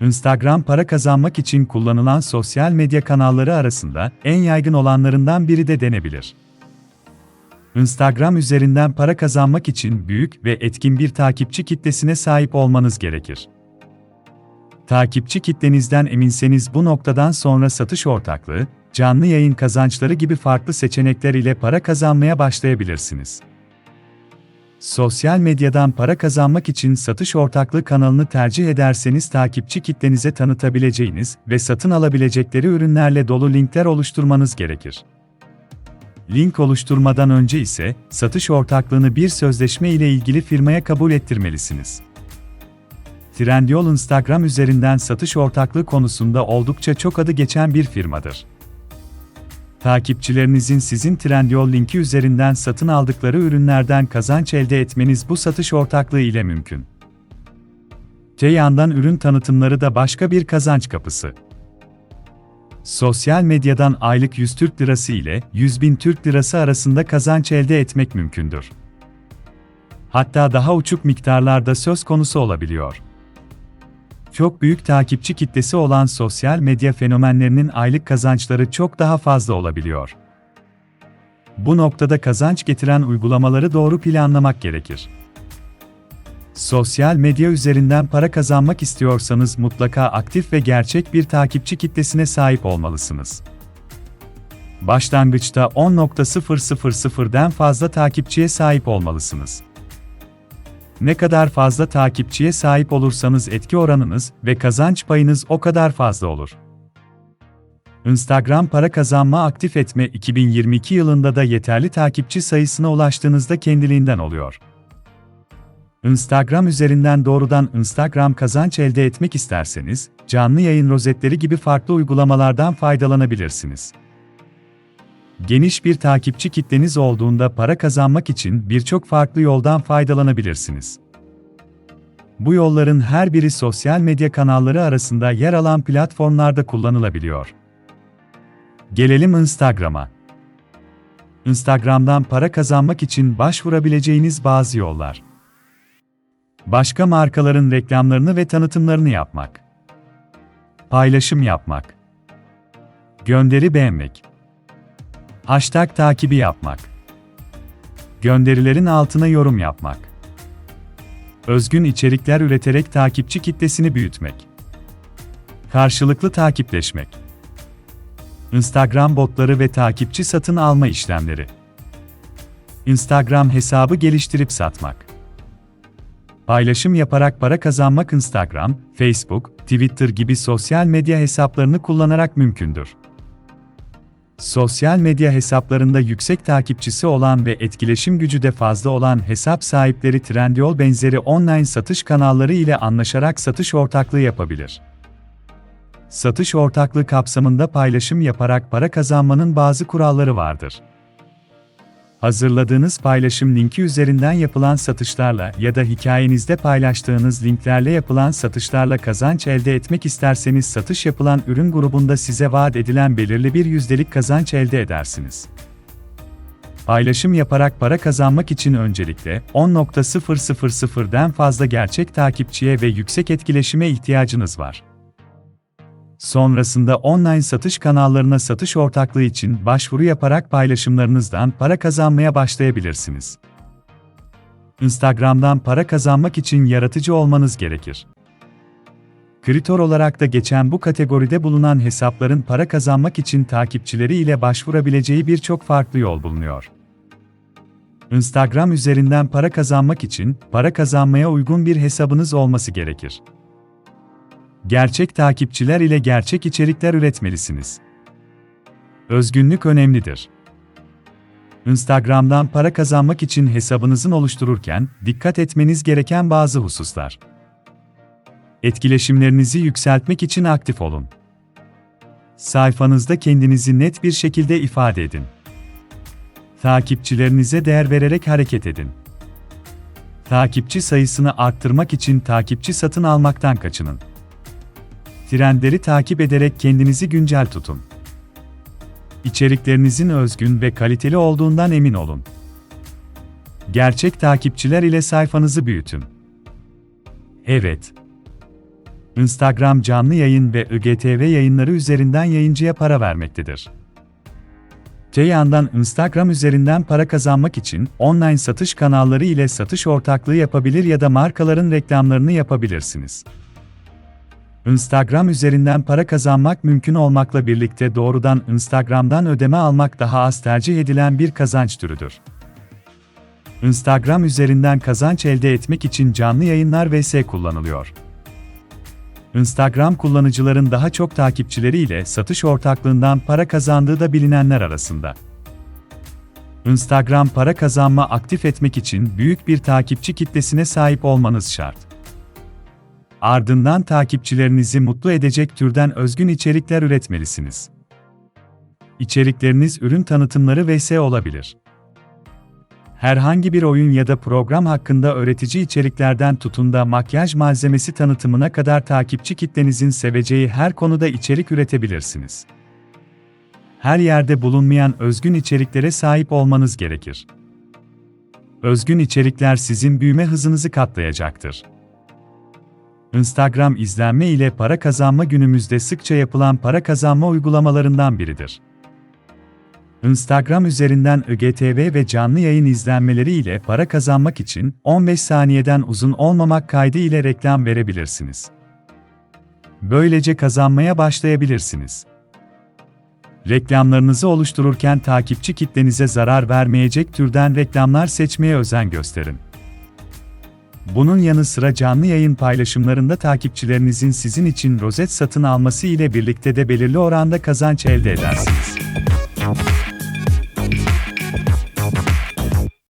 Instagram para kazanmak için kullanılan sosyal medya kanalları arasında en yaygın olanlarından biri de denebilir. Instagram üzerinden para kazanmak için büyük ve etkin bir takipçi kitlesine sahip olmanız gerekir. Takipçi kitlenizden eminseniz bu noktadan sonra satış ortaklığı, canlı yayın kazançları gibi farklı seçenekler ile para kazanmaya başlayabilirsiniz. Sosyal medyadan para kazanmak için satış ortaklığı kanalını tercih ederseniz takipçi kitlenize tanıtabileceğiniz ve satın alabilecekleri ürünlerle dolu linkler oluşturmanız gerekir. Link oluşturmadan önce ise satış ortaklığını bir sözleşme ile ilgili firmaya kabul ettirmelisiniz. Trendyol Instagram üzerinden satış ortaklığı konusunda oldukça çok adı geçen bir firmadır. Takipçilerinizin sizin Trendyol linki üzerinden satın aldıkları ürünlerden kazanç elde etmeniz bu satış ortaklığı ile mümkün. Te yandan ürün tanıtımları da başka bir kazanç kapısı. Sosyal medyadan aylık 100 Türk Lirası ile 100 bin Türk Lirası arasında kazanç elde etmek mümkündür. Hatta daha uçuk miktarlarda söz konusu olabiliyor. Çok büyük takipçi kitlesi olan sosyal medya fenomenlerinin aylık kazançları çok daha fazla olabiliyor. Bu noktada kazanç getiren uygulamaları doğru planlamak gerekir. Sosyal medya üzerinden para kazanmak istiyorsanız mutlaka aktif ve gerçek bir takipçi kitlesine sahip olmalısınız. Başlangıçta 10.000'den fazla takipçiye sahip olmalısınız. Ne kadar fazla takipçiye sahip olursanız etki oranınız ve kazanç payınız o kadar fazla olur. Instagram para kazanma aktif etme 2022 yılında da yeterli takipçi sayısına ulaştığınızda kendiliğinden oluyor. Instagram üzerinden doğrudan Instagram kazanç elde etmek isterseniz, canlı yayın rozetleri gibi farklı uygulamalardan faydalanabilirsiniz. Geniş bir takipçi kitleniz olduğunda para kazanmak için birçok farklı yoldan faydalanabilirsiniz. Bu yolların her biri sosyal medya kanalları arasında yer alan platformlarda kullanılabiliyor. Gelelim Instagram'a. Instagram'dan para kazanmak için başvurabileceğiniz bazı yollar. Başka markaların reklamlarını ve tanıtımlarını yapmak. Paylaşım yapmak. Gönderi beğenmek. Hashtag takibi yapmak. Gönderilerin altına yorum yapmak. Özgün içerikler üreterek takipçi kitlesini büyütmek. Karşılıklı takipleşmek. Instagram botları ve takipçi satın alma işlemleri. Instagram hesabı geliştirip satmak. Paylaşım yaparak para kazanmak Instagram, Facebook, Twitter gibi sosyal medya hesaplarını kullanarak mümkündür. Sosyal medya hesaplarında yüksek takipçisi olan ve etkileşim gücü de fazla olan hesap sahipleri Trendyol benzeri online satış kanalları ile anlaşarak satış ortaklığı yapabilir. Satış ortaklığı kapsamında paylaşım yaparak para kazanmanın bazı kuralları vardır. Hazırladığınız paylaşım linki üzerinden yapılan satışlarla ya da hikayenizde paylaştığınız linklerle yapılan satışlarla kazanç elde etmek isterseniz satış yapılan ürün grubunda size vaat edilen belirli bir yüzdelik kazanç elde edersiniz. Paylaşım yaparak para kazanmak için öncelikle 10.000'den fazla gerçek takipçiye ve yüksek etkileşime ihtiyacınız var. Sonrasında online satış kanallarına satış ortaklığı için başvuru yaparak paylaşımlarınızdan para kazanmaya başlayabilirsiniz. Instagram'dan para kazanmak için yaratıcı olmanız gerekir. Kritor olarak da geçen bu kategoride bulunan hesapların para kazanmak için takipçileri ile başvurabileceği birçok farklı yol bulunuyor. Instagram üzerinden para kazanmak için para kazanmaya uygun bir hesabınız olması gerekir gerçek takipçiler ile gerçek içerikler üretmelisiniz. Özgünlük önemlidir. Instagram'dan para kazanmak için hesabınızın oluştururken dikkat etmeniz gereken bazı hususlar. Etkileşimlerinizi yükseltmek için aktif olun. Sayfanızda kendinizi net bir şekilde ifade edin. Takipçilerinize değer vererek hareket edin. Takipçi sayısını arttırmak için takipçi satın almaktan kaçının. Trendleri takip ederek kendinizi güncel tutun. İçeriklerinizin özgün ve kaliteli olduğundan emin olun. Gerçek takipçiler ile sayfanızı büyütün. Evet. Instagram canlı yayın ve IGTV yayınları üzerinden yayıncıya para vermektedir. Te yandan Instagram üzerinden para kazanmak için online satış kanalları ile satış ortaklığı yapabilir ya da markaların reklamlarını yapabilirsiniz. Instagram üzerinden para kazanmak mümkün olmakla birlikte doğrudan Instagram'dan ödeme almak daha az tercih edilen bir kazanç türüdür. Instagram üzerinden kazanç elde etmek için canlı yayınlar vs kullanılıyor. Instagram kullanıcıların daha çok takipçileriyle satış ortaklığından para kazandığı da bilinenler arasında. Instagram para kazanma aktif etmek için büyük bir takipçi kitlesine sahip olmanız şart. Ardından takipçilerinizi mutlu edecek türden özgün içerikler üretmelisiniz. İçerikleriniz ürün tanıtımları vs olabilir. Herhangi bir oyun ya da program hakkında öğretici içeriklerden tutun da makyaj malzemesi tanıtımına kadar takipçi kitlenizin seveceği her konuda içerik üretebilirsiniz. Her yerde bulunmayan özgün içeriklere sahip olmanız gerekir. Özgün içerikler sizin büyüme hızınızı katlayacaktır. Instagram izlenme ile para kazanma günümüzde sıkça yapılan para kazanma uygulamalarından biridir. Instagram üzerinden IGTV ve canlı yayın izlenmeleri ile para kazanmak için 15 saniyeden uzun olmamak kaydı ile reklam verebilirsiniz. Böylece kazanmaya başlayabilirsiniz. Reklamlarınızı oluştururken takipçi kitlenize zarar vermeyecek türden reklamlar seçmeye özen gösterin. Bunun yanı sıra canlı yayın paylaşımlarında takipçilerinizin sizin için rozet satın alması ile birlikte de belirli oranda kazanç elde edersiniz.